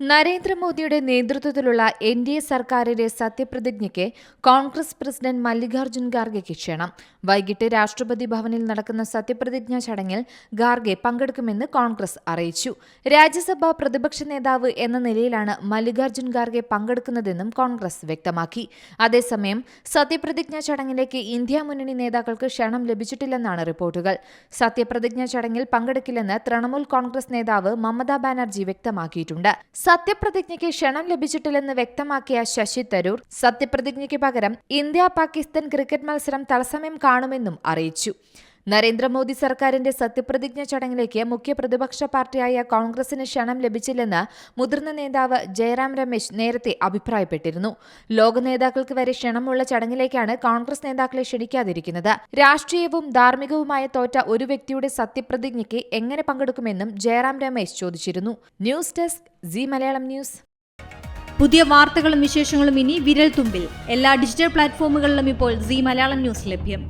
നരേന്ദ്രമോദിയുടെ നേതൃത്വത്തിലുള്ള N D A സർക്കാരിന്റെ സത്യപ്രതിജ്ഞയ്ക്ക് കോൺഗ്രസ് പ്രസിഡന്റ് മല്ലികാർജുൻ ഖാർഗെയ്ക്ക് ക്ഷണം. വൈകിട്ട് രാഷ്ട്രപതി ഭവനിൽ നടക്കുന്ന സത്യപ്രതിജ്ഞാ ചടങ്ങിൽ ഖാർഗെ പങ്കെടുക്കുമെന്ന് കോൺഗ്രസ് അറിയിച്ചു. രാജ്യസഭാ പ്രതിപക്ഷ നേതാവ് എന്ന നിലയിലാണ് മല്ലികാർജുൻ ഖാർഗെ പങ്കെടുക്കുന്നതെന്നും കോൺഗ്രസ് വ്യക്തമാക്കി. അതേസമയം സത്യപ്രതിജ്ഞാ ചടങ്ങിലേക്ക് ഇന്ത്യ മുന്നണി നേതാക്കൾക്ക് ക്ഷണം ലഭിച്ചിട്ടില്ലെന്നാണ് റിപ്പോർട്ടുകൾ. സത്യപ്രതിജ്ഞാ ചടങ്ങിൽ പങ്കെടുക്കില്ലെന്ന് തൃണമൂൽ കോൺഗ്രസ് നേതാവ് മമതാ ബാനർജി വ്യക്തമാക്കിയിട്ടുണ്ട്. സത്യപ്രതിജ്ഞയ്ക്ക് ക്ഷണം ലഭിച്ചിട്ടില്ലെന്ന് വ്യക്തമാക്കിയ ശശി തരൂർ സത്യപ്രതിജ്ഞയ്ക്ക് പകരം ഇന്ത്യ പാകിസ്ഥാൻ ക്രിക്കറ്റ് മത്സരം തത്സമയം കാണുമെന്നും അറിയിച്ചു. നരേന്ദ്രമോദി സർക്കാരിന്റെ സത്യപ്രതിജ്ഞ ചടങ്ങിലേക്ക് മുഖ്യ പ്രതിപക്ഷ പാർട്ടിയായ കോൺഗ്രസിന് ക്ഷണം ലഭിച്ചില്ലെന്ന് മുതിർന്ന നേതാവ് ജയറാം രമേശ് നേരത്തെ അഭിപ്രായപ്പെട്ടിരുന്നു. ലോക നേതാക്കൾക്ക് വരെ ക്ഷണമുള്ള ചടങ്ങിലേക്കാണ് കോൺഗ്രസ് നേതാക്കളെ ക്ഷണിക്കാതിരിക്കുന്നത്. രാഷ്ട്രീയവും ധാർമ്മികവുമായ തോറ്റ ഒരു വ്യക്തിയുടെ സത്യപ്രതിജ്ഞയ്ക്ക് എങ്ങനെ പങ്കെടുക്കുമെന്നും ജയറാം രമേശ് ചോദിച്ചിരുന്നു. News desk Zee Malayalam news. പുതിയ വാർത്തകളും വിശേഷങ്ങളും ഇനി വിരൽ തുമ്പിൽ. എല്ലാ ഡിജിറ്റൽ പ്ലാറ്റ്ഫോമുകളിലും ഇപ്പോൾ സി മലയാളം ന്യൂസ് ലഭ്യം.